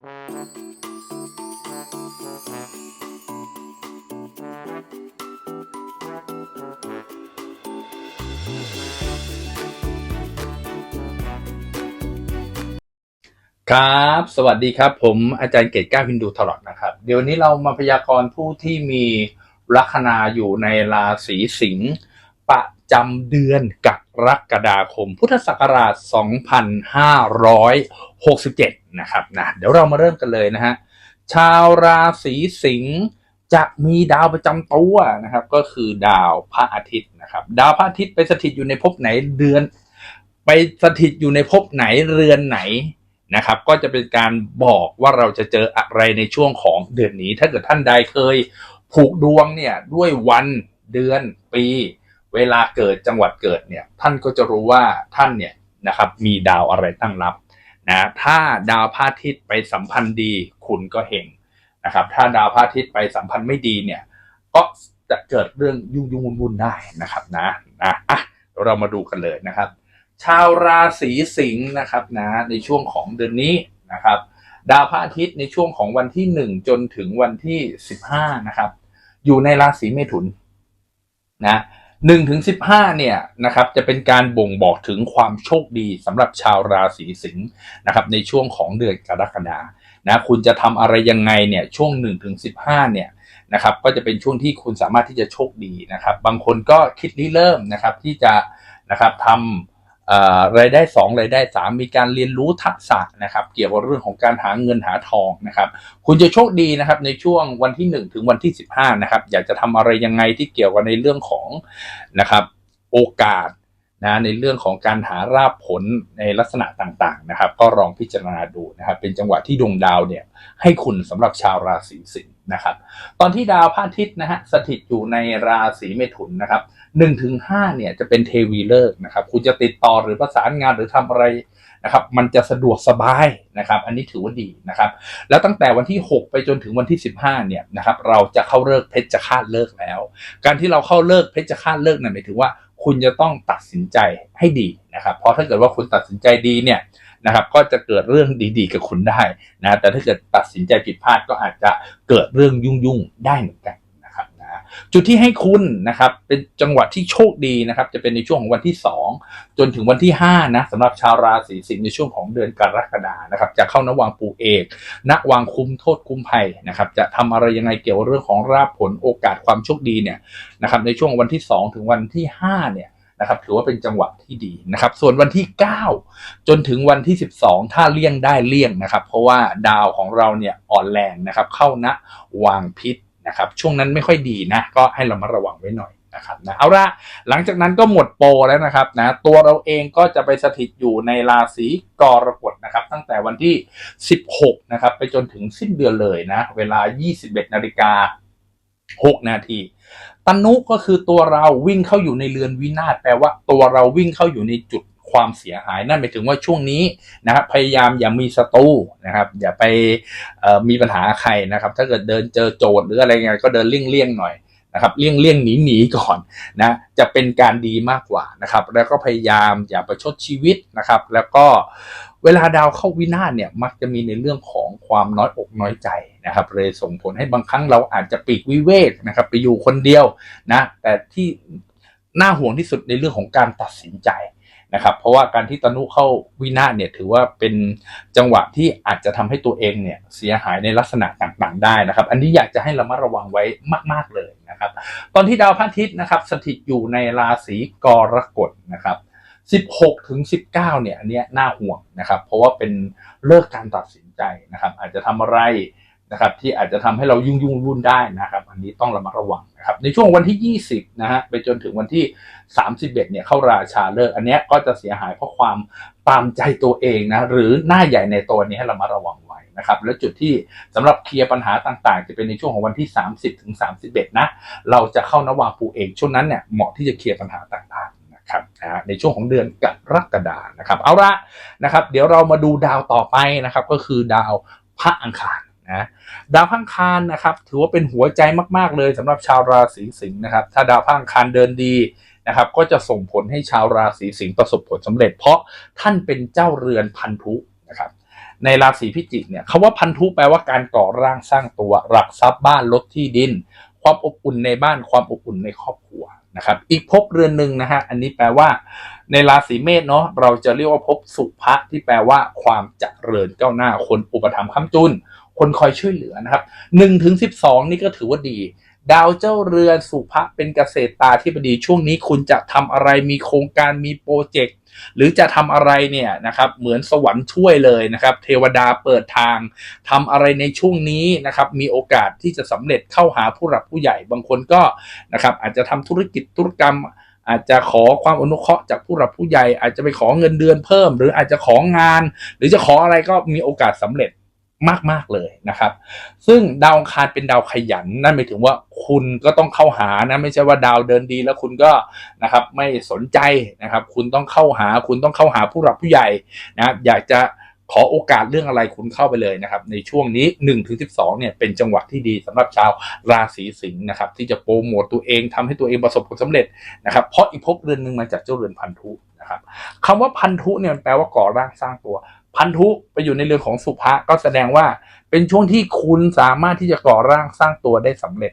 ครับ สวัสดีครับ ผมอาจารย์เกตก้าวินดูทลอดนะครับ เดี๋ยววันนี้เรามาพยากรณ์ผู้ที่มีลัคนาอยู่ในราศีสิงห์ จำเดือนกรกฎาคม พุทธศักราช 2567 นะครับนะเดี๋ยวเรามาเริ่มกันเลยนะฮะชาวราศีสิงห์จะมีดาวประจำตัวนะครับ ก็คือดาวพระอาทิตย์นะครับ ดาวพระอาทิตย์ไปสถิตอยู่ในภพไหนเดือน ไปสถิตอยู่ในภพไหนเรือนไหนนะครับ ก็จะเป็นการบอกว่าเราจะเจออะไรในช่วงของเดือนนี้ ถ้าเกิดท่านใดเคยผูกดวงเนี่ยด้วยวันเดือนปี เวลาเกิดจังหวัดเกิดเนี่ยท่านก็จะรู้ว่าท่านเนี่ยนะครับมีดาวอะไรตั้งรับนะถ้าดาวพระอาทิตย์ไปสัมพันธ์ดีคุณก็เฮงนะครับถ้าดาวพระอาทิตย์ไปสัมพันธ์ไม่ดีเนี่ยก็จะเกิดเรื่องยุ่งยุ่งวุ่นได้นะครับนะนะอะเรามาดูกันเลยนะครับ ชาวราศีสิงห์นะครับนะในช่วงของเดือนนี้นะครับ ดาวพระอาทิตย์ในช่วงของวันที่หนึ่งจนถึงวันที่สิบห้านะครับอยู่ในราศีเมถุนนะ หนึ่งถึงสิบห้าเนี่ยนะครับจะเป็นการบ่งบอกถึงความโชคดีสำหรับชาวราศีสิงห์นะครับในช่วงของเดือนกรกฎานะคุณจะทำอะไรยังไงเนี่ยช่วงหนึ่งถึงสิบห้าเนี่ยนะครับก็จะเป็นช่วงที่คุณสามารถที่จะโชคดีนะครับ บางคนก็คิดริเริ่มนะครับที่จะนะครับทำ รายได้สองรายได้สามมีการเรียนรู้ทักษะนะครับ เกี่ยวกับเรื่องของการหาเงินหาทองนะครับ คุณจะโชคดีนะครับในช่วงวันที่หนึ่งถึงวันที่สิบห้านะครับอยากจะทำอะไรยังไงที่เกี่ยวกับในเรื่องของนะครับโอกาสนะในเรื่องของการหาราบผลในลักษณะต่างๆนะครับ ก็ลองพิจารณาดูนะครับ เป็นจังหวะที่ดวงดาวเนี่ยให้คุณสำหรับชาวราศีสิงห์นะครับ ตอนที่ดาวพระอาทิตย์นะฮะสถิตอยู่ในราศีเมถุนนะครับ หนึ่งถึงห้าเนี่ยจะเป็นเทวีเลิกนะครับ คุณจะติดต่อหรือประสานงานหรือทำอะไรนะครับ มันจะสะดวกสบายนะครับ อันนี้ถือว่าดีนะครับ แล้วตั้งแต่วันที่ 6 ไปจนถึงวันที่ 15เนี่ยนะครับ เราจะเข้าเลิกเพชรฆาตเลิกแล้ว การที่เราเข้าเลิกเพชรฆาตเลิกเนี่ยหมายถึงว่าคุณจะต้องตัดสินใจให้ดีนะครับ เพราะถ้าเกิดว่าคุณตัดสินใจดีเนี่ยนะครับ ก็จะเกิดเรื่องดีๆ กับคุณได้นะ แต่ถ้าเกิดตัดสินใจผิดพลาดก็อาจจะเกิดเรื่องยุ่งๆ ได้เหมือนกัน จุดที่ให้คุณนะครับ เป็นจังหวะที่โชคดีนะครับ จะเป็นในช่วงของวันที่ 2 จนถึงวันที่5นะสำหรับชาวราศีสิงห์ในช่วงของเดือนกรกฎานะครับ จะเข้านวางปูเอกณวางคุมโทษคุมภัยนะครับ จะทำอะไรยังไงเกี่ยวกับเรื่องของราบผลโอกาสความโชคดีเนี่ยนะครับในช่วงวันที่ 2 ถึงวันที่5เนี่ยนะครับถือว่าเป็นจังหวะที่ดีนะครับ ส่วนวันที่ 9 จนถึงวันที่ 12 ถ้าเลี่ยงได้เลี่ยงนะครับ เพราะว่าดาวของเราเนี่ยอ่อนแรงนะครับ เข้าณวางพิษ นะครับช่วงนั้นไม่ค่อยดีนะก็ให้เรามาระวังไว้หน่อยนะครับนะเอาละหลังจากนั้นก็หมดโปรแล้วนะครับนะตัวเราเองก็จะไปสถิตอยู่ในราศีกรกฎนะครับ ตั้งแต่วันที่ 16 นะครับ ไปจนถึงสิ้นเดือนเลยนะ เวลา 21 นาฬิกา 6 นาทีตนุก็คือตัวเราวิ่งเข้าอยู่ในเรือนวินาศแปลว่าตัวเราวิ่งเข้าอยู่ในจุด ความเสียหาย นั่นหมายถึงว่าช่วงนี้นะครับพยายามอย่ามีศัตรูนะครับ อย่าไปมีปัญหาใครนะครับ ถ้าเกิดเดินเจอโจทย์หรืออะไรเงี้ยก็เดินเลี่ยงๆหน่อยนะครับเลี่ยงเลี่ยงหนีหนีๆก่อนนะจะเป็นการดีมากกว่านะครับ แล้วก็พยายามอย่าประชดชีวิตนะครับ แล้วก็เวลาดาวเข้าวินาศเนี่ยมักจะมีในเรื่องของความน้อยอกน้อยใจนะครับเลยส่งผลให้บางครั้งเราอาจจะปีกวิเวกนะครับ ไปอยู่คนเดียวนะแต่ที่น่าห่วงที่สุดในเรื่องของการตัดสินใจ นะครับ เพราะว่าการที่ตนุเข้าวินาศเนี่ยถือว่าเป็นจังหวะที่อาจจะทำให้ตัวเองเนี่ยเสียหายในลักษณะต่างๆได้นะครับ อันนี้อยากจะให้เระมัดระวังไว้มาก ๆเลยนะครับ ตอนที่ดาวพระอาทิตย์นะครับสถิตอยู่ในราศีกรกฎนะครับ16ถึง19เนี่ยอันเนี้ยน่าห่วงนะครับ เพราะว่าเป็นเลิกการตัดสินใจนะครับ อาจจะทำอะไร นะครับที่อาจจะทำให้เรายุ่งยุ่งวุ่นได้นะครับ อันนี้ต้องระมัดระวังนะครับในช่วงวันที่ 20นะฮะไปจนถึงวันที่ 31เนี่ยเข้าราชาเลิกอันนี้ก็จะเสียหายเพราะความตามใจตัวเองนะหรือหน้าใหญ่ในตัวนี้ให้ระมัดระวังไว้นะครับแล้วจุดที่สำหรับเคลียร์ปัญหาต่าง ๆ จะเป็นในช่วงของวันที่ 30ถึง31นะเราจะเข้านวาปูเองช่วงนั้นเนี่ยเหมาะที่จะเคลียร์ปัญหาต่างๆนะครับนะในช่วงของเดือนกรกฎานะครับ เอาละนะครับ เดี๋ยวเรามาดูดาวต่อไปนะครับ ก็คือดาวพระอังคาร นะดาวพังคารนะครับถือว่าเป็นหัวใจมาก ๆ เลยสำหรับชาวราศีสิงห์นะครับ ถ้าดาวพังคารเดินดีนะครับ ก็จะส่งผลให้ชาวราศีสิงห์ประสบผลสำเร็จ เพราะท่านเป็นเจ้าเรือนพันธุนะครับในราศีพิจิกเนี่ยคำว่าพันธุแปลว่าการก่อร่างสร้างตัวหลักทรัพย์บ้านรถที่ดิน ความอบอุ่นในบ้านความอบอุ่นในครอบครัวนะครับ อีกภพเรือนหนึ่งนะฮะอันนี้แปลว่า ในราศีเมษเนาะเราจะเรียกว่าภพสุภะที่แปลว่า ความเจริญก้าวหน้าคนอุปถัมภ์ค้ำจุนคนคอยช่วยเหลือนะครับหนึ่งถึงสิบสองนี่ก็ถือว่าดี ดาวเจ้าเรือนสุภะเป็นเกษตรตาที่บดีช่วงนี้คุณจะทำอะไรมีโครงการมีโปรเจกต์หรือจะทำอะไรเนี่ยนะครับเหมือนสวรรค์ช่วยเลยนะครับ เทวดาเปิดทางทำอะไรในช่วงนี้นะครับมีโอกาสที่จะสำเร็จเข้าหาผู้หลักผู้ใหญ่บางคนก็นะครับอาจจะทำธุรกิจธุรกรรมอาจจะขอความอนุเคราะห์จากผู้หลักผู้ใหญ่ อาจจะไปขอเงินเดือนเพิ่ม หรืออาจจะของาน หรือจะขออะไรก็มีโอกาสสำเร็จ มาก ๆ เลยนะครับ ซึ่งดาวอังคารเป็นดาวขยัน นั่นหมายถึงว่าคุณก็ต้องเข้าหานะ ไม่ใช่ว่าดาวเดินดีแล้วคุณก็นะครับไม่สนใจนะครับ คุณต้องเข้าหา คุณต้องเข้าหาผู้หลักผู้ใหญ่นะครับ อยากจะขอโอกาสเรื่องอะไรคุณเข้าไปเลยนะครับ ในช่วงนี้1ถึง12เนี่ยเป็นจังหวะที่ดีสำหรับชาวราศีสิงห์นะครับ ที่จะโปรโมตตัวเองทำให้ตัวเองประสบผลสำเร็จนะครับ เพราะอีกภพเรือนหนึ่งมาจากเจ้าเรือนพันธุนะครับคำว่าพันธุเนี่ยแปลว่าก่อร่างสร้างตัว พันธุไปอยู่ในเรือนของสุภะก็แสดงว่าเป็นช่วงที่คุณสามารถที่จะก่อร่างสร้างตัวได้สำเร็จ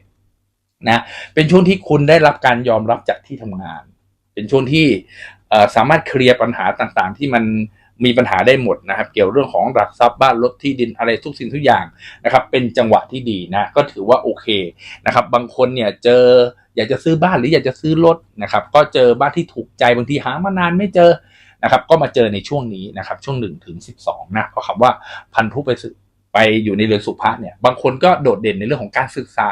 นะเป็นช่วงที่คุณได้รับการยอมรับจากที่ทำงาน เป็นช่วงที่สามารถเคลียร์ปัญหาต่างๆ ที่มันมีปัญหาได้หมดนะครับ เกี่ยวเรื่องของหลักทรัพย์บ้านรถที่ดินอะไรทุกสิ่งทุกอย่างนะครับ เป็นจังหวะที่ดีนะ ก็ถือว่าโอเคนะครับ บางคนเนี่ยเจออยากจะซื้อบ้านหรืออยากจะซื้อรถนะครับ ก็เจอบ้านที่ถูกใจบางทีหามานานไม่เจอ นะครับก็มาเจอในช่วงนี้นะครับช่วง1ถึง12นะเพราะคำว่าพันธุไปสึไปอยู่ในเรือนสุภะเนี่ยบางคนก็โดดเด่นในเรื่องของการศึกษา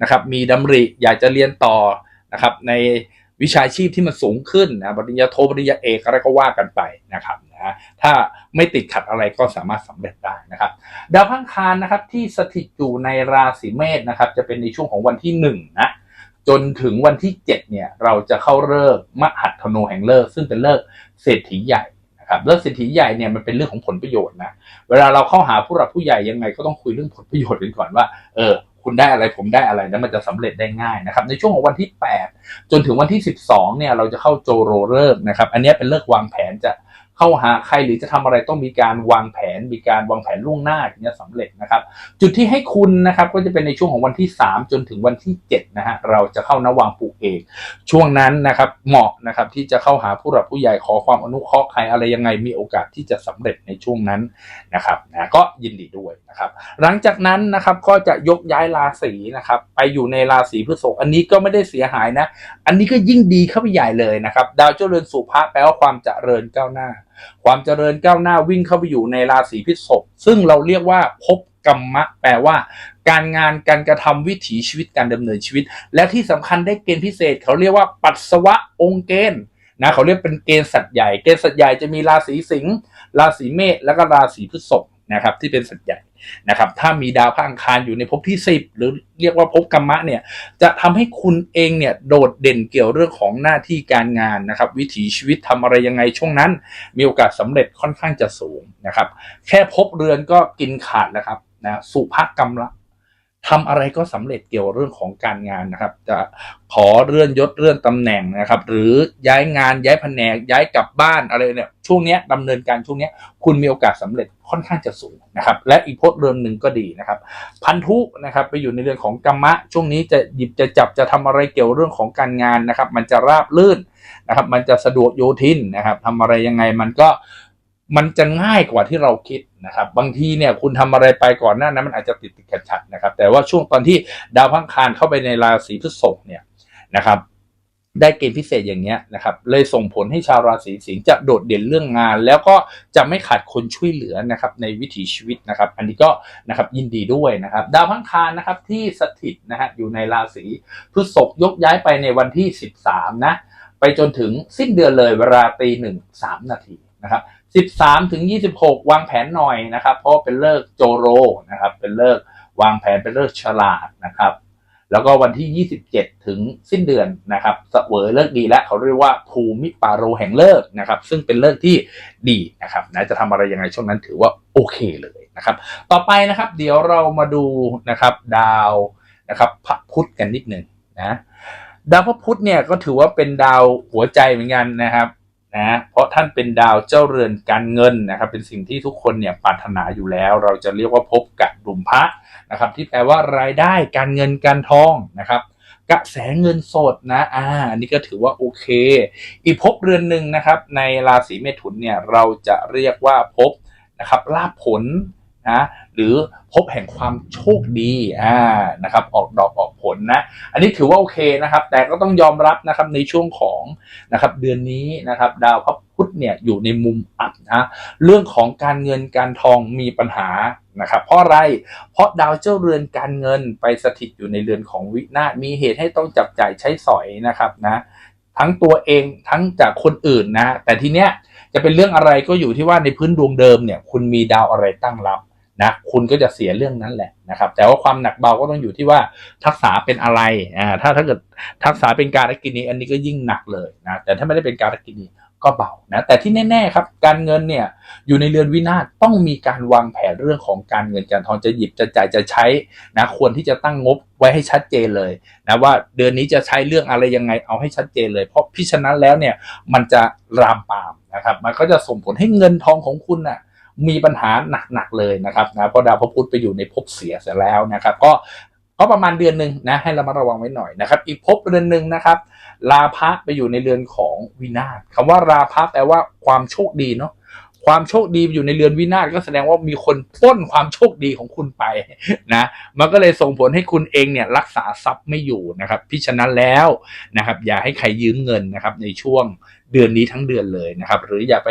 นะครับมีดำริอยากจะเรียนต่อนะครับในวิชาชีพที่มันสูงขึ้นนะปริญญาโทปริญญาเอกอะไรก็ว่ากันไปนะครับนะถ้าไม่ติดขัดอะไรก็สามารถสำเร็จได้นะครับ ดาวพังคารนะครับที่สถิตอยู่ในราศีเมษนะครับจะเป็นในช่วงของวันที่1นะ จนถึงวันที่7เนี่ยเราจะเข้าเลิกมหัตถโนแห่งเลิกซึ่งเป็นเลิกเศรษฐีใหญ่นะครับเลิกเศรษฐีใหญ่เนี่ยมันเป็นเรื่องของผลประโยชน์นะเวลาเราเข้าหาผู้หลักผู้ใหญ่ยังไงก็ต้องคุยเรื่องผลประโยชน์กันก่อนว่าเออคุณได้อะไรผมได้อะไรแล้วมันจะสำเร็จได้ง่ายนะครับในช่วงของวันที่ 8 จนถึงวันที่ 12เนี่ยเราจะเข้าโจโรเลิกนะครับอันนี้เป็นเลิกวางแผนจะ เข้าหาใครหรือจะทำอะไรต้องมีการวางแผน มีการวางแผนล่วงหน้าถึงจะสำเร็จนะครับ จุดที่ให้คุณนะครับก็จะเป็นในช่วงของวันที่ 3 จนถึงวันที่7นะฮะเราจะเข้านวางปลูกเอก ช่วงนั้นนะครับเหมาะนะครับที่จะเข้าหาผู้หลักผู้ใหญ่ขอความอนุเคราะห์ใครอะไรยังไงมีโอกาสที่จะสำเร็จในช่วงนั้นนะครับนะก็ยินดีด้วยนะครับ หลังจากนั้นนะครับก็จะยกย้ายราศีนะครับไปอยู่ในราศีพฤษภอันนี้ก็ไม่ได้เสียหายนะ อันนี้ก็ยิ่งดีเข้าไปใหญ่เลยนะครับ ดาวเจริญสุภาแปลว่าความเจริญก้าวหน้าความเจริญก้าวหน้าวิ่งเข้าไปอยู่ในราศีพฤษภซึ่งเราเรียกว่าภพกรรมะ แปลว่า การงานการกระทำวิถีชีวิตการดำเนินชีวิต และที่สำคัญได้เกณฑ์พิเศษ เขาเรียกว่าปัสสาวะองค์เกณฑ์นะเขาเรียกเป็นเกณฑ์สัตว์ใหญ่ เกณฑ์สัตว์ใหญ่จะมีราศีสิงห์ราศีเมษแล้วก็ราศีพฤษภนะครับที่เป็นสัตว์ใหญ่ นะครับ ถ้ามีดาวพระอังคารอยู่ในภพที่ 10 หรือเรียกว่าภพกรรมะเนี่ย จะทำให้คุณเองเนี่ยโดดเด่นเกี่ยวเรื่องของหน้าที่การงานนะครับ วิถีชีวิตทำอะไรยังไงช่วงนั้น มีโอกาสสำเร็จค่อนข้างจะสูงนะครับ แค่พบเรือนก็กินขาดแล้วครับนะสุภกรรมละ ทำอะไรก็สำเร็จเกี่ยวเรื่องของการงานนะครับ จะขอเลื่อนยศเลื่อนตำแหน่งนะครับ หรือย้ายงานย้ายแผนกย้ายกลับบ้านอะไรเนี่ยช่วงเนี้ยดำเนินการช่วงเนี้ยคุณมีโอกาสสำเร็จค่อนข้างจะสูงนะครับ และอีกพจน์เรือนหนึ่งก็ดีนะครับ พันธุนะครับไปอยู่ในเรื่องของกรรมะ ช่วงนี้จะหยิบจะจับจะทำอะไรเกี่ยวเรื่องของการงานนะครับ มันจะราบลื่นนะครับ มันจะสะดวกโยทินนะครับทำอะไรยังไงมันก็ มันจะง่ายกว่าที่เราคิดนะครับ บางทีเนี่ยคุณทำอะไรไปก่อนหน้านั้นมันอาจจะติดติดขัดขัดนะครับ แต่ว่าช่วงตอนที่ดาวพังคารเข้าไปในราศีพฤษภเนี่ยนะครับ ได้เกณฑ์พิเศษอย่างเงี้ยนะครับ เลยส่งผลให้ชาวราศีสิงห์จะโดดเด่นเรื่องงาน แล้วก็จะไม่ขาดคนช่วยเหลือนะครับในวิถีชีวิตนะครับ อันนี้ก็นะครับยินดีด้วยนะครับ ดาวพังคารนะครับที่สถิตนะฮะอยู่ในราศีพฤษภยกย้ายไปในวันที่ 13นะไปจนถึงสิ้นเดือนเลยเวลาตีหนึ่งสามนาทีนะครับ 13 ถึง 26 วางแผนหน่อยนะครับ เพราะเป็นเลิกโจโรนะครับ เป็นเลิกวางแผนเป็นเลิกฉลาดนะครับ แล้วก็วันที่ 27 ถึงสิ้นเดือนนะครับเสวยเลิกดีและเขาเรียกว่าภูมิปาโรแห่งเลิกนะครับ ซึ่งเป็นเลิกที่ดีนะครับนะจะทำอะไรยังไงช่วงนั้นถือว่าโอเคเลยนะครับ ต่อไปนะครับ เดี๋ยวเรามาดูนะครับดาวนะครับพระพุธกันนิดหนึ่งนะดาวพระพุธเนี่ยก็ถือว่าเป็นดาวหัวใจเหมือนกันนะครับ นะเพราะท่านเป็นดาวเจ้าเรือนการเงินนะครับ เป็นสิ่งที่ทุกคนเนี่ยปรารถนาอยู่แล้ว เราจะเรียกว่าพบกับดุมพระนะครับ ที่แปลว่ารายได้การเงินการทองนะครับกระแสเงินสดนะ อ่า อันนี้ก็ถือว่าโอเค อีกภพเรือนหนึ่งนะครับ ในราศีเมถุนเนี่ย เราจะเรียกว่าภพนะครับลาภผล นะหรือพบแห่งความโชคดีอ่านะครับออกดอกออกผลนะอันนี้ถือว่าโอเคนะครับ แต่ก็ต้องยอมรับนะครับในช่วงของนะครับเดือนนี้นะครับดาวพระพุธเนี่ยอยู่ในมุมอับนะเรื่องของการเงินการทองมีปัญหานะครับเพราะอะไรเพราะดาวเจ้าเรือนการเงินไปสถิตอยู่ในเรือนของวินาศมีเหตุให้ต้องจับจ่ายใช้สอยนะครับนะทั้งตัวเองทั้งจากคนอื่นนะแต่ทีเนี้ยจะเป็นเรื่องอะไรก็อยู่ที่ว่าในพื้นดวงเดิมเนี่ยคุณมีดาวอะไรตั้งรับ นะคุณก็จะเสียเรื่องนั้นแหละนะครับ แต่ว่าความหนักเบาก็ต้องอยู่ที่ว่าทักษะเป็นอะไรอ่าถ้าถ้าเกิดทักษะเป็นการกินีอันนี้ก็ยิ่งหนักเลยนะแต่ถ้าไม่ได้เป็นการกินีก็เบานะแต่ที่แน่ๆครับการเงินเนี่ยอยู่ในเรือนวินาศต้องมีการวางแผนเรื่องของการเงินการทองจะหยิบจะจ่ายจะใช้นะควรที่จะตั้งงบไว้ให้ชัดเจนเลยนะว่าเดือนนี้จะใช้เรื่องอะไรยังไงเอาให้ชัดเจนเลย เพราะพิฉะนั้นแล้วเนี่ยมันจะรามปามนะครับมันก็จะส่งผลให้เงินทองของคุณน่ะ มีปัญหาหนักๆเลยนะครับนะเพราะดาวพระพุธไปอยู่ในภพเสียเสียแล้วนะครับ ก็ก็ประมาณเดือนหนึ่งนะให้เรามาระวังไว้หน่อยนะครับ อีกภพเรือนหนึ่งนะครับลาภะไปอยู่ในเรือนของวินาศคำว่าราภะแปลว่าความโชคดีเนาะความโชคดีอยู่ในเรือนวินาศก็แสดงว่ามีคนป้นความโชคดีของคุณไปนะมันก็เลยส่งผลให้คุณเองเนี่ยรักษาทรัพย์ไม่อยู่นะครับพิฉะนั้นแล้วนะครับอย่าให้ใครยืมเงินนะครับในช่วงเดือนนี้ทั้งเดือนเลยนะครับ หรืออย่าไป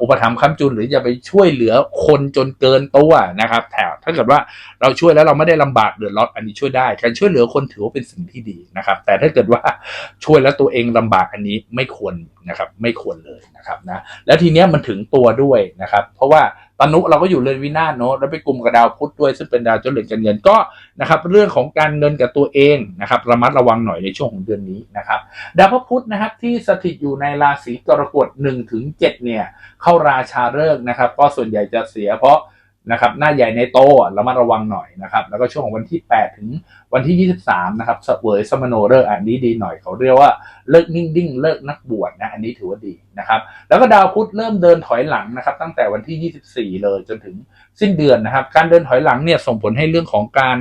อุปถัมภ์ค้ำจุน หรือจะไปช่วยเหลือคนจนเกินตัวนะครับแถวถ้าเกิดว่าเราช่วยแล้วเราไม่ได้ลำบากเดือดร้อนอันนี้ช่วยได้ การช่วยเหลือคนถือว่าเป็นสิ่งที่ดีนะครับ แต่ถ้าเกิดว่าช่วยแล้วตัวเองลำบากอันนี้ไม่ควรนะครับ ไม่ควรเลยนะครับนะแล้วทีเนี้ยมันถึงตัวด้วยนะครับ เพราะว่า ตนุเราก็อยู่เรือนวินาศเนาะแล้วไปกลุ่มกับดาวพุธด้วยซึ่งเป็นดาวเจ้าเรือนการเงินก็นะครับเรื่องของการเงินกับตัวเองนะครับระมัดระวังหน่อยในช่วงของเดือนนี้นะครับดาวพระพุธนะครับที่สถิตอยู่ในราศีกรกฎ1ถึง7เนี่ยเข้าราชาฤกษ์นะครับ ก็ส่วนใหญ่จะเสียเพราะ นะครับหน้าใหญ่ในโตระมัดระวังหน่อยนะครับแล้วก็ช่วงของวันที่ 8 ถึงวันที่ 23 นะครับสเสวยสมโนฤกษ์อันนี้ดีหน่อยเขาเรียกว่าเลิกนิ่งดิ้งเลิกนักบวชนะอันนี้ถือว่าดีนะครับแล้วก็ดาวพุธเริ่มเดินถอยหลังนะครับตั้งแต่วันที่ 24 เลยจนถึงสิ้นเดือนนะครับการเดินถอยหลังเนี่ยส่งผลให้เรื่องของการ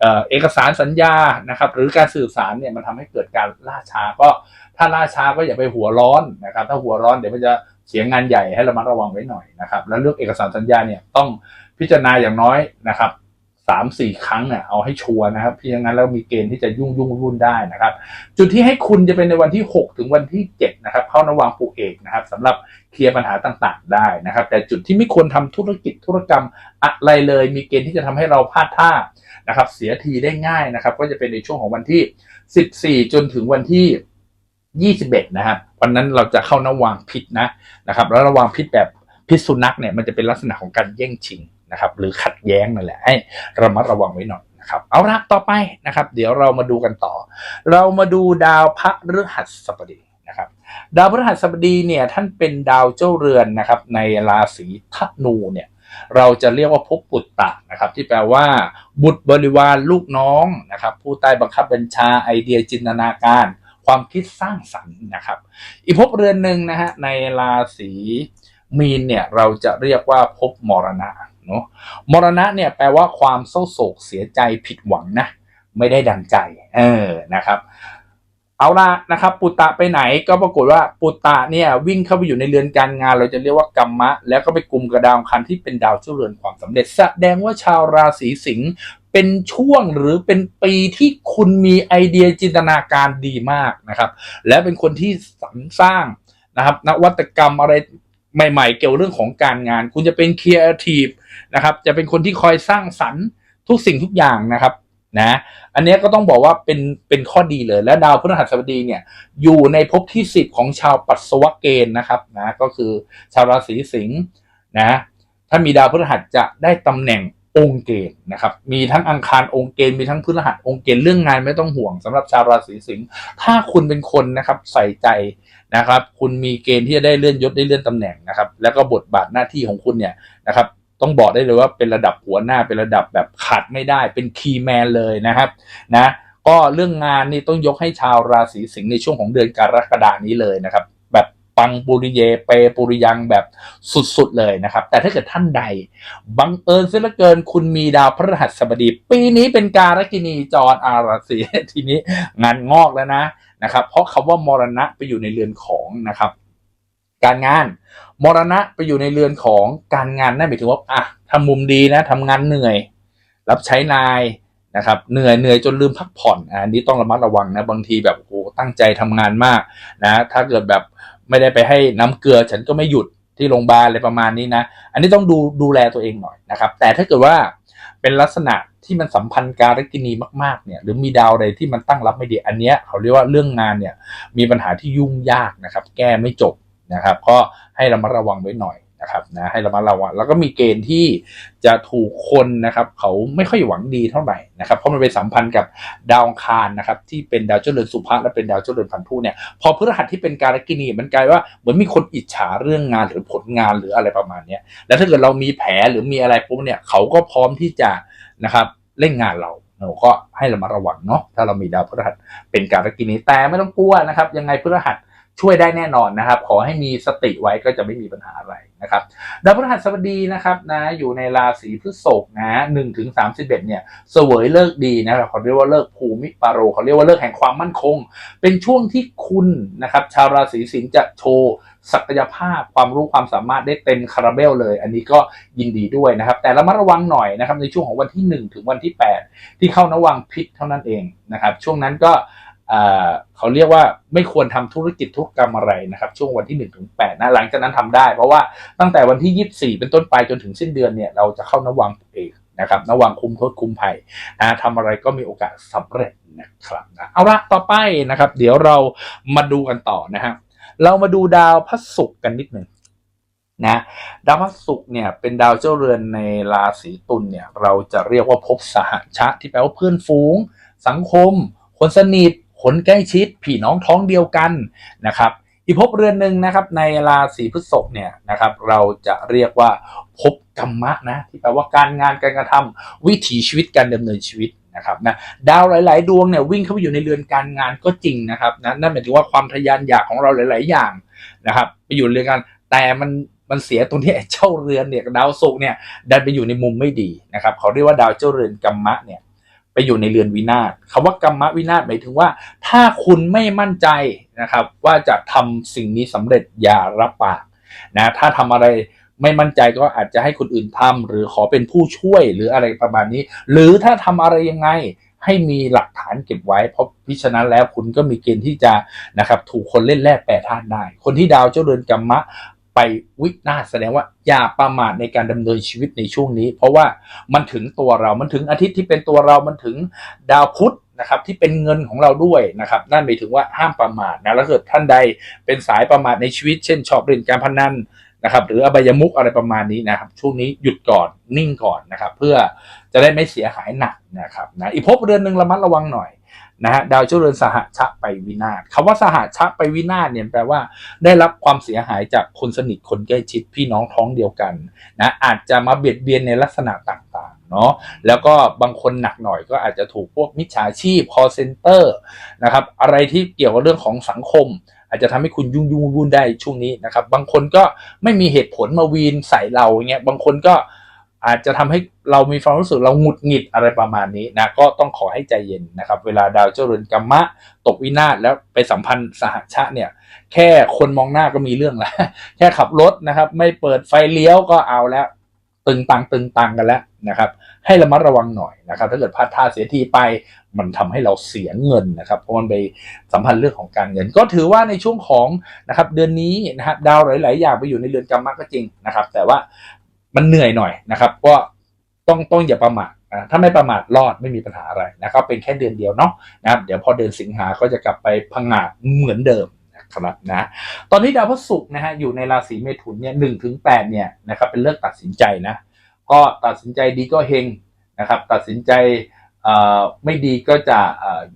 เอเอกสารสัญญานะครับหรือการสื่อสารเนี่ยมันทำให้เกิดการล่าช้าก็ถ้าล่าช้าก็อย่าไปหัวร้อนนะครับถ้าหัวร้อนเดี๋ยวมันจะ เสียงานใหญ่ให้ระมัดระวังไว้หน่อยนะครับ แล้วเรื่องเอกสารสัญญาเนี่ยต้องพิจารณาอย่างน้อยนะครับสามสี่ครั้งเนี่ยเอาให้ชัวร์นะครับเพียงนั้นแล้วมีเกณฑ์ที่จะยุ่งยุ่งวุ่นได้นะครับ จุดที่ให้คุณจะเป็นในวันที่ 6 ถึงวันที่ 7 นะครับ เข้านวังปูเอกนะครับสำหรับเคลียร์ปัญหาต่างๆ ได้นะครับ แต่จุดที่ไม่ควรทำธุรกิจธุรกรรมอะไรเลย มีเกณฑ์ที่จะทำให้เราพลาดท่านะครับ เสียทีได้ง่ายนะครับ ก็จะเป็นในช่วงของวันที่ 14 จนถึงวันที่ 21 นะครับ วันนั้นเราจะเข้านวังพิษนะนะครับ แล้วระวังพิษแบบพิษสุนัขเนี่ยมันจะเป็นลักษณะของการแย่งชิงนะครับ หรือขัดแย้งนั่นแหละให้ระมัดระวังไว้หน่อยนะครับ เอาละต่อไปนะครับ เดี๋ยวเรามาดูกันต่อ เรามาดูดาวพระฤหัสบดีนะครับดาวพฤหัสบดีเนี่ยท่านเป็นดาวเจ้าเรือนนะครับในราศีธนูเนี่ยเราจะเรียกว่าภพปุตตะนะครับที่แปลว่า บุตรบริวารลูกน้องนะครับผู้ใต้บังคับบัญชาไอเดียจินตนาการ ความคิดสร้างสรรค์นะครับ อีกภพเรือนหนึ่งนะฮะในราศีมีนเนี่ยเราจะเรียกว่าภพมรณะเนาะมรณะเนี่ยแปลว่าความเศร้าโศกเสียใจผิดหวังนะไม่ได้ดังใจเออนะครับเอาละนะครับปุตตะไปไหนก็ปรากฏว่าปุตตะเนี่ยวิ่งเข้าไปอยู่ในเรือนการงาน เราจะเรียกว่ากรรมะ แล้วก็ไปกลุ่มกระดาวงคันที่เป็นดาวเจ้าเรือนความสำเร็จแสดงว่าชาวราศีสิงห์ เป็นช่วงหรือเป็นปีที่คุณมีไอเดียจินตนาการดีมากนะครับ และเป็นคนที่สรรสร้างนะครับนวัตกรรมอะไรใหม่ ๆ เกี่ยวเรื่องของการงาน คุณจะเป็นครีเอทีฟนะครับ จะเป็นคนที่คอยสร้างสรรค์ทุกสิ่งทุกอย่างนะครับนะอันนี้ก็ต้องบอกว่าเป็นเป็นข้อดีเลย และดาวพฤหัสบดีเนี่ยอยู่ในภพที่สิบของชาวปัสสวะเกณฑ์นะครับนะก็คือชาวราศีสิงห์นะถ้ามีดาวพฤหัสจะได้ตำแหน่ง องค์เกณฑ์นะครับ มีทั้งอังคารองค์เกณฑ์มีทั้งพฤหัสองค์เกณฑ์เรื่องงานไม่ต้องห่วงสำหรับชาวราศีสิงห์ถ้าคุณเป็นคนนะครับใส่ใจนะครับ คุณมีเกณฑ์ที่จะได้เลื่อนยศได้เลื่อนตำแหน่งนะครับ แล้วก็บทบาทหน้าที่ของคุณเนี่ยนะครับต้องบอกได้เลยว่าเป็นระดับหัวหน้าเป็นระดับแบบขาดไม่ได้เป็นคีย์แมนเลยนะครับนะก็เรื่องงานนี่ต้องยกให้ชาวราศีสิงห์ในช่วงของเดือนกรกฎานี้เลยนะครับ แบบ ปังปุริเยเปปุริยังแบบสุดๆเลยนะครับ แต่ถ้าเกิดท่านใด บังเอิญเสียเหลือเกินคุณมีดาวพฤหัสบดี ปีนี้เป็นการกินีจรอาราศีทีนี้งานงอกแล้วนะนะครับ เพราะคำว่ามรณะไปอยู่ในเรือนของนะครับ การงานมรณะไปอยู่ในเรือนของการงานนั่นหมายถึงว่าอะทำมุมดีนะทำงานเหนื่อย รับใช้นายนะครับเหนื่อยเหนื่อะจนลืมพักผ่อนอันนี้ต้องระมัดระวังนะบางทีแบบโอ้ตั้งใจทำงานมากนะถ้าเกิดแบบ ไม่ได้ไปให้น้ำเกลือฉันก็ไม่หยุดที่โรงพยาบาลอะไรประมาณนี้นะ อันนี้ต้องดูดูแลตัวเองหน่อยนะครับ แต่ถ้าเกิดว่าเป็นลักษณะที่มันสัมพันธ์การกินีมากๆเนี่ยหรือมีดาวอะไรที่มันตั้งรับไม่ดี อันเนี้ยเขาเรียกว่าเรื่องงานเนี่ยมีปัญหาที่ยุ่งยากนะครับ แก้ไม่จบนะครับ ก็ให้ระมัดระวังไว้หน่อย นะครับนะให้ระมัดระวังแล้วก็มีเกณฑ์ที่จะถูกคนนะครับ เขาไม่ค่อยหวังดีเท่าไหร่นะครับเพราะมันไปสัมพันธ์กับดาวคารนะครับที่เป็นดาวเจ้าเรือนสุภะและเป็นดาวเจ้าเรือนพันธุเนี่ยพอพฤหัสที่เป็นการกินีมันกลายว่าเหมือนมีคนอิจฉาเรื่องงานหรือผลงานหรืออะไรประมาณนี้แล้วถ้าเกิดเรามีแผลหรือมีอะไรปุ๊บเนี่ยเขาก็พร้อมที่จะนะครับเล่นงานเราเราก็ให้ระมัดระวังเนาะถ้าเรามีดาวพฤหัสเป็นการกินีแต่ไม่ต้องกลัวนะครับ ยังไงพฤหัส ช่วยได้แน่นอนนะครับ ขอให้มีสติไว้ก็จะไม่มีปัญหาอะไรนะครับดาวพฤหัสบดีนะครับนะอยู่ในราศีพฤษภนะหนึ่งถึงสามสิบเอ็ดเนี่ยเสวยเลิกดีนะครับเขาเรียกว่าเลิกภูมิปาโรเขาเรียกว่าเลิกแห่งความมั่นคง เป็นช่วงที่คุณนะครับ ชาวราศีสิงห์จะโชว์ศักยภาพความรู้ความสามารถได้เต็มคาราเบลเลย อันนี้ก็ยินดีด้วยนะครับ แต่ระมัดระวังหน่อยนะครับในช่วงของวันที่ 1 ถึงวันที่ 8 ที่เข้านวังพิษเท่านั้นเองนะครับ ช่วงนั้นก็ เขาเรียกว่าไม่ควรทำธุรกิจธุรกรรมอะไรนะครับ ช่วงวันที่1ถึง8นะหลังจากนั้นทำได้ เพราะว่าตั้งแต่วันที่ 24 เป็นต้นไปจนถึงสิ้นเดือนเนี่ยเราจะเข้านวังเองนะครับนวังคุมโทษคุมภัยนะทำอะไรก็มีโอกาสสำเร็จนะครับนะเอาละต่อไปนะครับ เดี๋ยวเรามาดูกันต่อนะฮะเรามาดูดาวพระศุกร์กันนิดหนึ่งนะดาวพระศุกร์เนี่ยเป็นดาวเจ้าเรือนในราศีตุลเนี่ยเราจะเรียกว่าภพสหชะที่แปลว่าเพื่อนฝูง สังคม คนสนิท คนใกล้ชิดพี่น้องท้องเดียวกันนะครับอีกภพเรือนหนึ่งนะครับในราศีพฤษภเนี่ยนะครับเราจะเรียกว่าภพกรรมะนะที่แปลว่าการงานการกระทำวิถีชีวิตการดำเนินชีวิตนะครับนะดาวหลาย ๆ ดวงเนี่ยวิ่งเข้าไปอยู่ในเรือนการงานก็จริงนะครับนะนั่นหมายถึงว่าความทะยานอยากของเราหลาย ๆ อย่างนะครับไปอยู่เรือนการแต่มันมันเสียตรงที่ไอ้เจ้าเรือนเนี่ยดาวศุกร์เนี่ยดันไปอยู่ในมุมไม่ดีนะครับเขาเรียกว่าดาวเจ้าเรือนกรรมะเนี่ย ไปอยู่ในเรือนวินาศคำว่ากรรมวินาศหมายถึงว่า ถ้าคุณไม่มั่นใจนะครับ ว่าจะทำสิ่งนี้สำเร็จอย่ารับปากนะถ้าทำอะไรไม่มั่นใจก็อาจจะให้คนอื่นทำหรือขอเป็นผู้ช่วยหรืออะไรประมาณนี้ หรือถ้าทำอะไรยังไงให้มีหลักฐานเก็บไว้ เพราะพิฉะนั้นแล้วคุณก็มีเกณฑ์ที่จะนะครับถูกคนเล่นแร่แปรธาตุได้ คนที่ดาวเจ้าเรือนกรรมะ ไปวินาแสดงว่าอย่าประมาทในการดำเนินชีวิตในช่วงนี้ เพราะว่ามันถึงตัวเรา มันถึงอาทิตย์ที่เป็นตัวเรา มันถึงดาวพุธนะครับที่เป็นเงินของเราด้วยนะครับนั่นหมายถึงว่าห้ามประมาทนะแล้วเกิดท่านใดเป็นสายประมาทในชีวิต เช่น ชอบเล่นการพนันนะครับหรืออบายมุกอะไรประมาณนี้นะครับช่วงนี้หยุดก่อนนิ่งก่อนนะครับเพื่อจะได้ไม่เสียหายหนักนะครับนะอีกภพเรือนหนึ่งระมัดระวังหน่อย นะฮะดาวเจ้าเรือนสหชะไปวินาศคำว่าสหชะไปวินาศเนี่ยแปลว่า ได้รับความเสียหายจากคนสนิทคนใกล้ชิดพี่น้องท้องเดียวกันนะอาจจะมาเบียดเบียนในลักษณะต่างๆเนาะแล้วก็บางคนหนักหน่อยก็อาจจะถูกพวกมิจฉาชีพ call center นะครับอะไรที่เกี่ยวกับเรื่องของสังคม อาจจะทำให้คุณยุ่งยุ่งวุ่นได้ช่วงนี้นะครับบางคนก็ไม่มีเหตุผลมาวีนใส่เราอย่างเงี้ยบางคนก็ อาจจะทำให้เรามีความรู้สึกเราหงุดหงิดอะไรประมาณนี้นะก็ต้องขอให้ใจเย็นนะครับ เวลาดาวเจ้าเรือนกัมมะ ตกวินาศแล้วไปสัมพันธ์สหชะเนี่ยแค่คนมองหน้าก็มีเรื่องแล้วแค่ขับรถนะครับ ไม่เปิดไฟเลี้ยวก็เอาแล้ว ตึงตังตึงตังกันแล้วนะครับ ให้ระมัดระวังหน่อยนะครับ ถ้าเกิดพลาดท่าเสียทีไปมันทำให้เราเสียเงินนะครับเพราะมันไปสัมพันธ์เรื่องของการเงิน ก็ถือว่าในช่วงของนะครับเดือนนี้นะครับดาวหลาย ๆ อย่างไปอยู่ในเรือนกรรมะก็จริงนะครับ แต่ว่า มันเหนื่อยหน่อยนะครับ ก็ต้องต้องอย่าประมาทนะถ้าไม่ประมาทรอดไม่มีปัญหาอะไรนะครับ เป็นแค่เดือนเดียวเนาะนะครับเดี๋ยวพอเดือนสิงหาก็จะกลับไปพังงาดเหมือนเดิมนะครับนะตอนนี้ดาวพฤหัสนะฮะอยู่ในราศีเมถุนเนี่ยหนึ่งถึงแปดเนี่ยนะครับเป็นเลือกตัดสินใจนะก็ตัดสินใจดีก็เฮงนะครับตัดสินใจไม่ดีก็จะ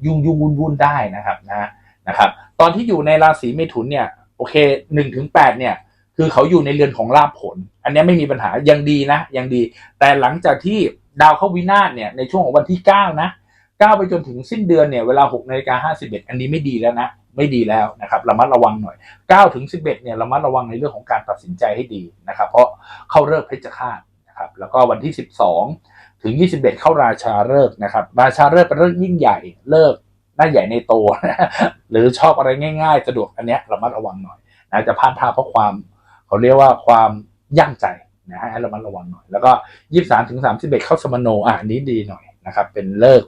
ยุ่งยุ่งวุ่นวุ่นได้นะครับนะนะครับ ตอนที่อยู่ในราศีเมถุนเนี่ยโอเคหนึ่งถึงแปดเนี่ย คือเขาอยู่ในเรือนของลาภผล อันนี้ไม่มีปัญหายังดีนะยังดี แต่หลังจากที่ดาวเข้าวินาศเนี่ยในช่วงของวันที่ 9 นะ 9 ไปจนถึงสิ้นเดือนเนี่ยเวลา6นาฬิกา51 อันนี้ไม่ดีแล้วนะ ไม่ดีแล้วนะครับระมัดระวังหน่อย9ถึง11เนี่ยระมัดระวังในเรื่องของการตัดสินใจให้ดีนะครับ เพราะเข้าเลิกเพชฌฆาตนะครับแล้วก็วันที่ 12 ถึง 21 เข้าราชาฤกษ์นะครับราชาฤกษ์เป็นเรื่องยิ่งใหญ่เลิกหน้าใหญ่ในโตหรือชอบอะไรง่าย ๆ สะดวกอันเนี้ยระมัดระวังหน่อยนะจะพลาดท่าเพราะความ เขาเรียกว่าความย่างใจนะฮะให้ระมัดระวังหน่อย แล้วก็23ถึง31เอ็ดเข้าสมโนอะนี้ดีหน่อยนะครับ เป็นเลิก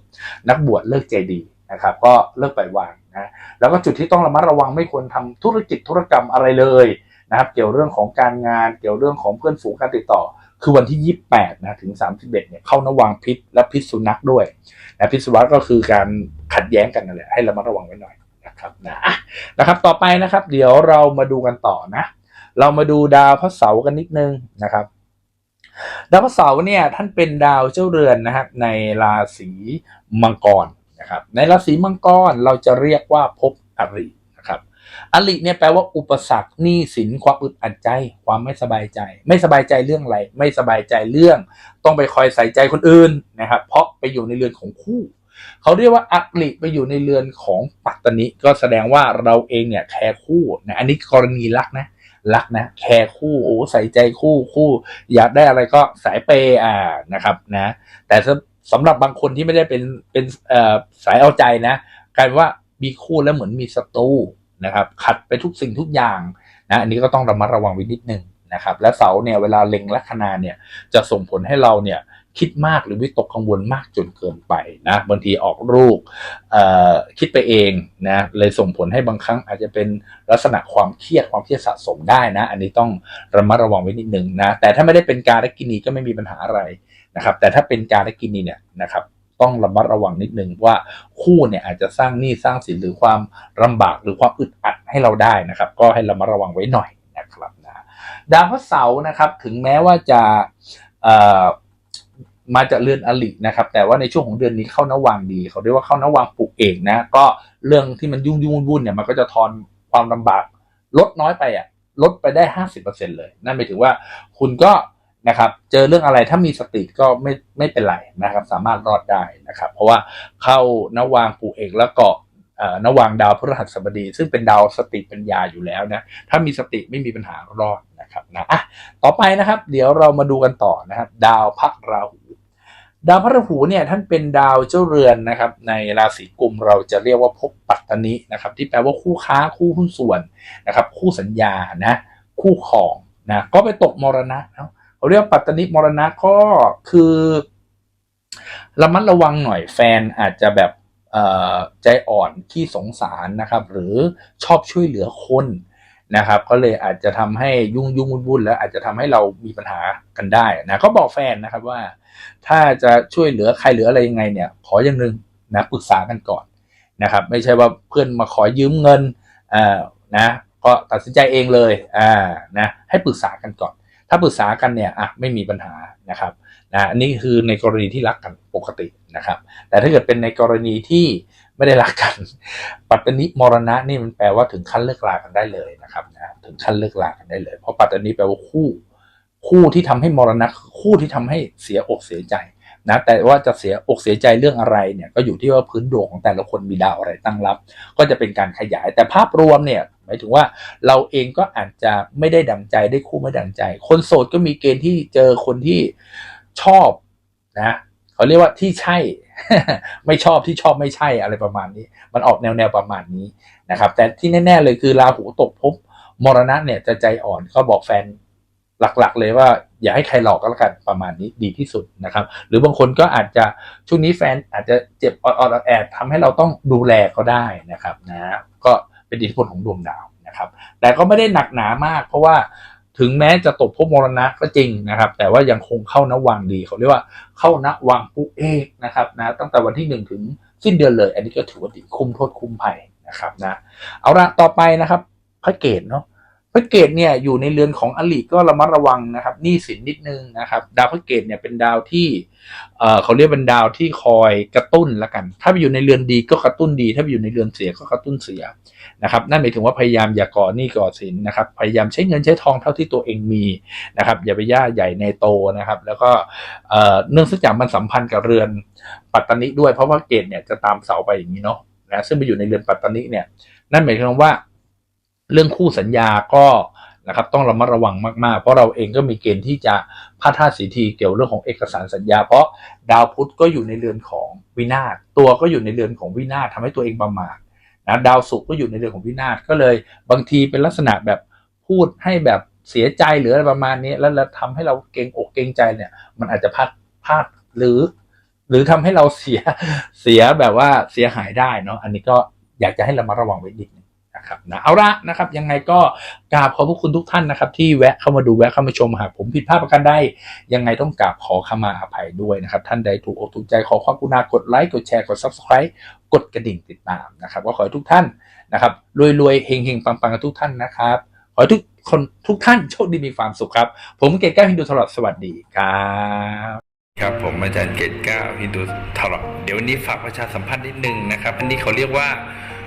นักบวชเลิกใจดีนะครับ ก็เลิกไปวางนะแล้วก็จุดที่ต้องระมัดระวังไม่ควรทำธุรกิจธุรกรรมอะไรเลยนะครับ เกี่ยวเรื่องของการงานเกี่ยวเรื่องของเพื่อนฝูงการติดต่อ คือวันที่ 28นะถึง 31เนี่ยเข้านวางพิษและพิษสุนัขด้วยนะพิษสุนัขก็คือการขัดแย้งกันนั่นแหละให้ระมัดระวังไว้หน่อยนะครับนะนะครับต่อไปนะครับ เดี๋ยวเรามาดูกันต่อนะ เรามาดูดาวพระเสาร์กันนิดนึงนะครับ ดาวพระเสาร์เนี่ยท่านเป็นดาวเจ้าเรือนนะครับในราศีมังกรนะครับ ในราศีมังกรเราจะเรียกว่าภพอรินะครับอริเนี่ยแปลว่าอุปสรรคหนี้สินความอึดอัดใจ ความไม่สบายใจ ไม่สบายใจเรื่องอะไร ไม่สบายใจเรื่อง ต้องไปคอยใส่ใจคนอื่นนะครับ เพราะไปอยู่ในเรือนของคู่เขาเรียกว่าอักลิไปอยู่ในเรือนของปัตตนิก็แสดงว่าเราเองเนี่ยแคร์คู่นะอันนี้กรณีรักนะ รักนะแคร์คู่โอ้ใส่ใจคู่คู่ อยากได้อะไรก็สายเปย์อ่านะครับนะ แต่สำหรับบางคนที่ไม่ได้เป็นเป็นสายเอาใจนะกลายเป็นว่ามีคู่แล้วเหมือนมีศัตรูนะครับขัดไปทุกสิ่งทุกอย่างนะอันนี้ก็ต้องระมัดระวังไว้นิดนึงนะครับและเสาเนี่ยเวลาเล็งลัคนาเนี่ยจะส่งผลให้เราเนี่ย คิดมากหรือวิตกกังวลมากจนเกินไปนะบางทีออกลูกคิดไปเองนะเลยส่งผลให้บางครั้งอาจจะเป็นลักษณะความเครียดความเครียดสะสมได้นะ อันนี้ต้องระมัดระวังไว้นิดนึงนะแต่ถ้าไม่ได้เป็นการกินีก็ไม่มีปัญหาอะไรนะครับแต่ถ้าเป็นการกินีเนี่ยนะครับต้องระมัดระวังนิดนึงว่าคู่เนี่ยอาจจะสร้างหนี้สร้างสินหรือความลำบากหรือความอึดอัดให้เราได้นะครับ ก็ให้ระมัดระวังไว้หน่อยนะครับนะดาวพระเสาร์นะครับถึงแม้ว่าจะ มาจากเรือนอลินะครับ แต่ว่าในช่วงของเดือนนี้เข้านวางดี เขาเรียกว่าเข้านวางปลูกเองนะ ก็เรื่องที่มันยุ่งยุ่งวุ่นๆเนี่ยมันก็จะทอนความลำบาก ลดน้อยไปอะ ลดไปได้ห้าสิบเปอร์เซ็นเลย นั่นหมายถึงว่าคุณก็นะครับ เจอเรื่องอะไรถ้ามีสติก็ไม่ไม่เป็นไรนะครับ สามารถรอดได้นะครับ เพราะว่าเข้านวางปลูกเอกแล้วก็อ่อนวางดาวพฤหัสบดี ซึ่งเป็นดาวสติปัญญาอยู่แล้วนะ ถ้ามีสติไม่มีปัญหารอด นะครับนะอะต่อไปนะครับ เดี๋ยวเรามาดูกันต่อนะครับ ดาวพระราหู ดาวพระราหูเนี่ยท่านเป็นดาวเจ้าเรือนนะครับ ในราศีกุมเราจะเรียกว่าภพปัตตนินะครับ ที่แปลว่าคู่ค้าคู่หุ้นส่วนนะครับ คู่สัญญานะคู่ครองนะก็ไปตกมรณะเนาะเขาเรียกปัตตนิมรณะก็คือระมัดระวังหน่อยแฟนอาจจะแบบใจอ่อนที่สงสารนะครับ หรือชอบช่วยเหลือคน นะครับ ก็เลยอาจจะทำให้ยุ่งยุ่งวุ่นวุ่นแล้ว อาจจะทำให้เรามีปัญหากันได้นะก็บอกแฟนนะครับว่า ถ้าจะช่วยเหลือใครเหลืออะไรยังไงเนี่ย ขออย่างหนึ่งนะปรึกษากันก่อนนะครับ ไม่ใช่ว่าเพื่อนมาขอยืมเงินอ่านะก็ตัดสินใจเองเลยอ่านะให้ปรึกษากันก่อน ถ้าปรึกษากันเนี่ยอะไม่มีปัญหานะครับนะอันนี้คือในกรณีที่รักกันปกตินะครับ แต่ถ้าเกิดเป็นในกรณีที่ ไม่ได้รักกัน ปัตตนิมรณะนี่มันแปลว่าถึงขั้นเลิกลากันได้เลยนะครับนะถึงขั้นเลิกลากันได้เลย เพราะปัตตนิแปลว่าคู่ คู่ที่ทำให้มรณะ คู่ที่ทำให้เสียอกเสียใจนะแต่ว่าจะเสียอกเสียใจเรื่องอะไรเนี่ยก็อยู่ที่ว่าพื้นดวงของแต่ละคนมีดาวอะไรตั้งรับ ก็จะเป็นการขยายแต่ภาพรวมเนี่ยหมายถึงว่าเราเองก็อาจจะไม่ได้ดังใจได้คู่ไม่ดังใจ คนโสดก็มีเกณฑ์ที่เจอคนที่ชอบนะเขาเรียกว่าที่ใช่ ไม่ชอบที่ชอบไม่ใช่อะไรประมาณนี้ มันออกแนวแนวประมาณนี้นะครับ แต่ที่แน่ ๆ เลยคือราหูตกภพมรณะเนี่ยจะใจอ่อนก็บอกแฟนหลักๆ เลยว่า อย่าให้ใครหลอกก็แล้วกันประมาณนี้ดีที่สุดนะครับ หรือบางคนก็อาจจะช่วงนี้แฟนอาจจะเจ็บออดแอดทำให้เราต้องดูแลก็ได้นะครับนะก็เป็นอิทธิพลของดวงดาวนะครับ แต่ก็ไม่ได้หนักหนามาก เพราะว่า ถึงแม้จะตกภพมรณะก็จริงนะครับ แต่ว่ายังคงเข้านวังดีเขาเรียกว่าเข้านวังปุเอกนะครับนะตั้งแต่วันที่หนึ่งถึงสิ้นเดือนเลย อันนี้ก็ถือว่าติดคุ้มโทษคุ้มภัยนะครับนะเอาละต่อไปนะครับพระเกตเนาะ พระเกตเนี่ยอยู่ในเรือนของอลิก็ระมัดระวังนะครับหนี้สินนิดนึงนะครับ ดาวพระเกตเนี่ยเป็นดาวที่เออเขาเรียกเป็นดาวที่คอยกระตุ้นละกัน ถ้าไปอยู่ในเรือนดีก็กระตุ้นดี ถ้าไปอยู่ในเรือนเสียก็กระตุ้นเสียนะครับนั่นหมายถึงว่าพยายามอย่าก่อหนี้ก่อสินนะครับ พยายามใช้เงินใช้ทองเท่าที่ตัวเองมีนะครับ อย่าไปย่าใหญ่ในโตนะครับ แล้วก็เนื่องจากมันสัมพันธ์กับเรือนปัตตนิด้วยเพราะว่าเกตเนี่ยจะตามเสาไปอย่างนี้เนาะนะซึ่งไปอยู่ในเรือนปัตตนิเนี่ยนั่นหมายความว่า เรื่องคู่สัญญาก็นะครับต้องระมัดระวังมากๆ เพราะเราเองก็มีเกณฑ์ที่จะพลาดท่าสีทีเกี่ยวเรื่องของเอกสารสัญญา เพราะดาวพุธก็อยู่ในเรือนของวินาศตัวก็อยู่ในเรือนของวินาศทำให้ตัวเองประมาทนะดาวศุกร์ก็อยู่ในเรือนของวินาศก็เลย บางทีเป็นลักษณะแบบพูดให้แบบเสียใจหรืออะไรประมาณนี้ แล้วแล้วทำให้เราเกรงอกเกรงใจเนี่ย มันอาจจะพลาดพลาดหรือ หรือทำให้เราเสียเสียแบบว่าเสียหายได้เนาะอันนี้ก็อยากจะให้เรามาระวังไว้นิดนึง นะครับนะเอาละนะครับ ยังไงก็กราบขอบพระคุณทุกท่านนะครับ ที่แวะเข้ามาดูแวะเข้ามาชมหากผมผิดพลาดประการใดยังไงต้องกราบขอขมาอภัยด้วยนะครับ ท่านใดถูกอกถูกใจขอความกรุณากดไลค์กดแชร์กด subscribe กดกระดิ่งติดตามนะครับก็ขอให้ทุกท่านนะครับรวยๆเฮงๆปังๆกันทุกท่านนะครับ ขอให้ทุกคนทุกท่านโชคดีมีความสุขครับ ผมเกศแก้วฮินดูตลอดสวัสดีครับครับผมอาจารย์เกตเก้าฮินดูทอร์เดี๋ยววันนี้ฝากประชาสัมพันธ์นิดนึงนะครับอันนี้เขาเรียกว่า